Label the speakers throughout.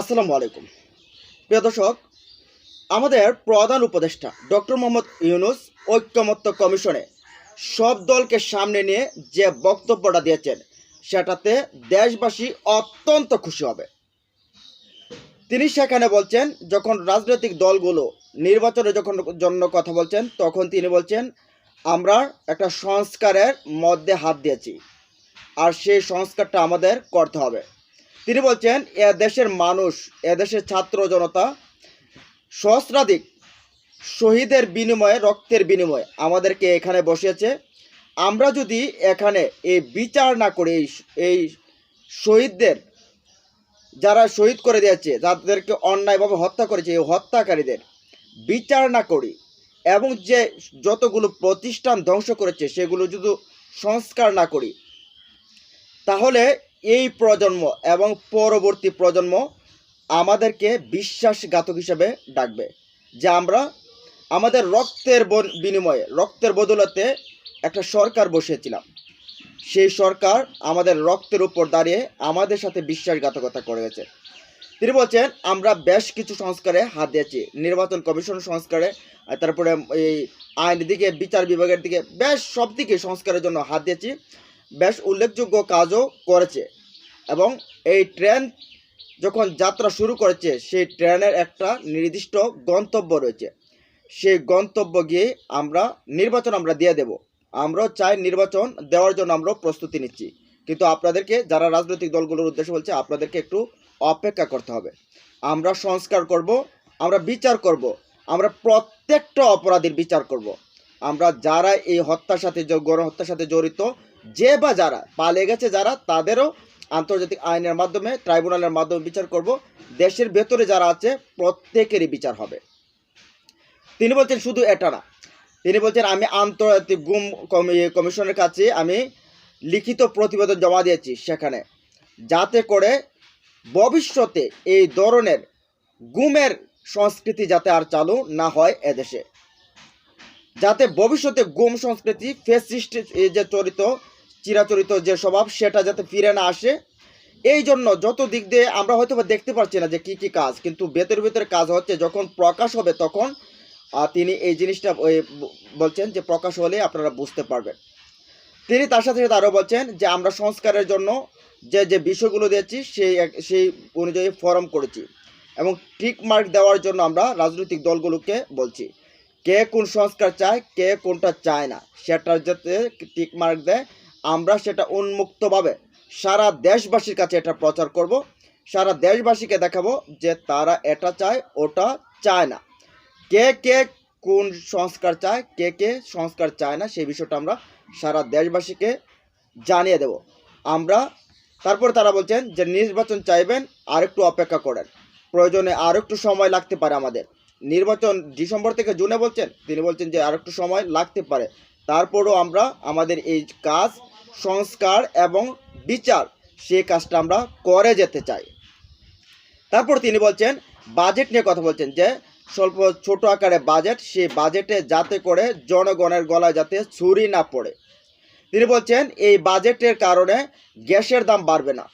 Speaker 1: আসসালামু আলাইকুম। প্রিয় দর্শক, আমাদের প্রধান উপদেষ্টা ডক্টর মোহাম্মদ ইউনুস ঐক্যমত্য কমিশনে সব দলকে সামনে নিয়ে যে বক্তব্যটা দিয়েছেন, সেটাতে দেশবাসী অত্যন্ত খুশি হবে। তিনি সেখানে বলছেন, যখন রাজনৈতিক দলগুলো নির্বাচনে যখন জন্য কথা বলছেন, তখন তিনি বলছেন, আমরা একটা সংস্কারের মধ্যে হাত দিয়েছি। আর সেই সংস্কারটা আমাদের করতে হবে। তিনি বলছেন, এ দেশের মানুষ, এ দেশের ছাত্র জনতা সহস্রাধিক শহীদের বিনিময়ে, রক্তের বিনিময়ে আমাদেরকে এখানে বসিয়েছে। আমরা যদি এখানে এই বিচার না করে, এই শহীদদের, যারা শহীদ করে দিয়েছে, যাদেরকে অন্যায়ভাবে হত্যা করেছে, এই হত্যাকারীদের বিচার না করি এবং যে যতগুলো প্রতিষ্ঠান ধ্বংস করেছে, সেগুলো যদি সংস্কার না করি, তাহলে এই প্রজন্ম এবং পরবর্তী প্রজন্ম আমাদেরকে বিশ্বাসঘাতক হিসেবে ডাকবে, যে আমরা আমাদের রক্তের বিনিময়ে, রক্তের বদলতে একটা সরকার বসিয়েছিলাম। সেই সরকার আমাদের রক্তের উপর দাঁড়িয়ে আমাদের সাথে বিশ্বাসঘাতকতা করে গেছে তিনি বলছেন, আমরা বেশ কিছু সংস্কারে হাত দিয়েছি। নির্বাচন কমিশন সংস্কারে তারপরে এই আইন দিকে, বিচার বিভাগের দিকে, বেশ সব দিকে সংস্কারের জন্য হাত দিয়েছি। বেশ উল্লেখযোগ্য কাজও করেছে। এবং এই ট্রেন যখন যাত্রা শুরু করেছে, সেই ট্রেনের একটা নির্দিষ্ট গন্তব্য রয়েছে। সেই গন্তব্য গিয়ে আমরা নির্বাচন আমরা দিয়ে দেব। আমরাও চাই নির্বাচন দেওয়ার জন্য আমরাও প্রস্তুতি নিচ্ছি। কিন্তু আপনাদেরকে, যারা রাজনৈতিক দলগুলোর উদ্দেশ্য বলছে, আপনাদেরকে একটু অপেক্ষা করতে হবে। আমরা সংস্কার করব, আমরা বিচার করব, আমরা প্রত্যেকটা অপরাধীর বিচার করব। আমরা যারা এই হত্যার সাথে গণহত্যার সাথে জড়িত, যে বা যারা, পালিয়ে গেছে যারা, তাদেরও আন্তর্জাতিক আইনের মাধ্যমে, ট্রাইব্যুনালের মাধ্যমে বিচার করব। দেশের ভেতরে যারা আছে, প্রত্যেকেরই বিচার হবে। তিনি বলছেন শুধু এটা না। তিনি বলছেন, আমি আন্তর্জাতিক গুম কমি- কমিশনের কাছে আমি লিখিত প্রতিবেদন জমা দিয়েছি সেখানে, যাতে করে ভবিষ্যতে এই ধরনের গুমের সংস্কৃতি যাতে আর চালু না হয় এদেশে। যাতে ভবিষ্যতে গুম সংস্কৃতি ফেসিস্ট যে চরিত, চিরাচরিত যে স্বভাব, সেটা যাতে ফিরে না আসে। এই জন্য যত দিক দিয়ে আমরা হয়তো দেখতে পাচ্ছি না যে কি কি কাজ, কিন্তু ভেতরে ভেতরে কাজ হচ্ছে, যখন প্রকাশ হবে তখন তিনি এই জিনিসটা বলছেন যে প্রকাশ হলে আপনারা বুঝতে পারবেন। তিনি তার সাথে সাথে আরও বলছেন যে আমরা সংস্কারের জন্য যে যে বিষয়গুলো দিয়েছি, সেই সেই অনুযায়ী ফরম করেছি। এবং টিক মার্ক দেওয়ার জন্য আমরা রাজনৈতিক দলগুলোকে বলছি। কে কোন সংস্কার চায়, কে কোনটা চায় না সেটার যাতে টিক মার্ক দেয়, আমরা সেটা উন্মুক্তভাবে সারা দেশবাসীর কাছে এটা প্রচার করব, সারা দেশবাসীকে দেখাবো যে তারা এটা চায়, ওটা চায় না। কে কে কোন সংস্কার চায়, কে কে সংস্কার চায় না সেই বিষয়টা আমরা সারা দেশবাসীকে জানিয়ে দেব। আমরা, তারপর তারা বলছেন যে নির্বাচন চাইবেন আর একটু অপেক্ষা করেন। প্রয়োজনে আর একটু সময় লাগতে পারে আমাদের। নির্বাচন ডিসেম্বর থেকে জুনে বলছেন, তিনি বলছেন যে আর একটু সময় লাগতে পারে। তারপরও আমরা আমাদের এই কাজ, সংস্কার এবং বিচার সেই কাজটা আমরা করে যেতে চাই। তারপর তিনি বলছেন বাজেট নিয়ে কথা বলছেন যে, স্বল্প ছোট আকারে বাজেট সেই বাজেটে যাতে করে জনগণের গলায় যাতে ছুরি না পড়ে। তিনি বলছেন, এই বাজেটের কারণে গ্যাসের দাম বাড়বে না।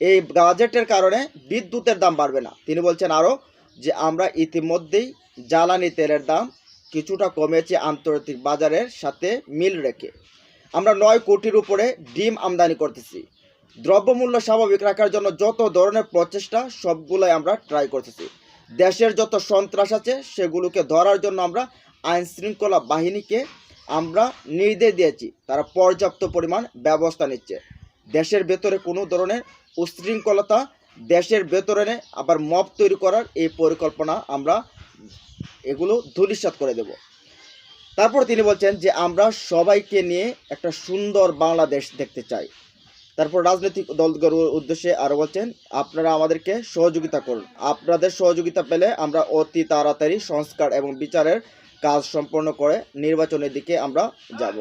Speaker 1: এই বাজেটের কারণে বিদ্যুতের দাম বাড়বে না। তিনি বলছেন আরও যে আমরা ইতিমধ্যেই জ্বালানি তেলের দাম কিছুটা কমেছে আন্তর্জাতিক বাজারের সাথে মিল রেখে। আমরা নয় কোটির উপরে ডিম আমদানি করতেছি। দ্রব্যমূল্য স্বাভাবিক রাখার জন্য যত ধরনের প্রচেষ্টা, সবগুলোই আমরা ট্রাই করতেছি। দেশের যত সন্ত্রাস আছে, সেগুলোকে ধরার জন্য আমরা আইন শৃঙ্খলা বাহিনীকে আমরা নির্দেশ দিয়েছি। তারা পর্যাপ্ত পরিমাণ ব্যবস্থা নিচ্ছে। দেশের ভেতরে কোনো ধরনের উশৃঙ্খলতা দেশের ভেতরে আবার মব তৈরি করার এই পরিকল্পনা আমরা এগুলো ধূলিসাৎ করে দেব। তারপর তিনি বলছেন যে, আমরা সবাইকে নিয়ে একটা সুন্দর বাংলাদেশ দেখতে চাই। তারপর রাজনৈতিক দলগুলোর উদ্দেশ্যে আরও বলছেন, আপনারা আমাদেরকে সহযোগিতা করুন। আপনাদের সহযোগিতা পেলে আমরা অতি তাড়াতাড়ি সংস্কার এবং বিচারের কাজ সম্পন্ন করে নির্বাচনের দিকে আমরা যাব।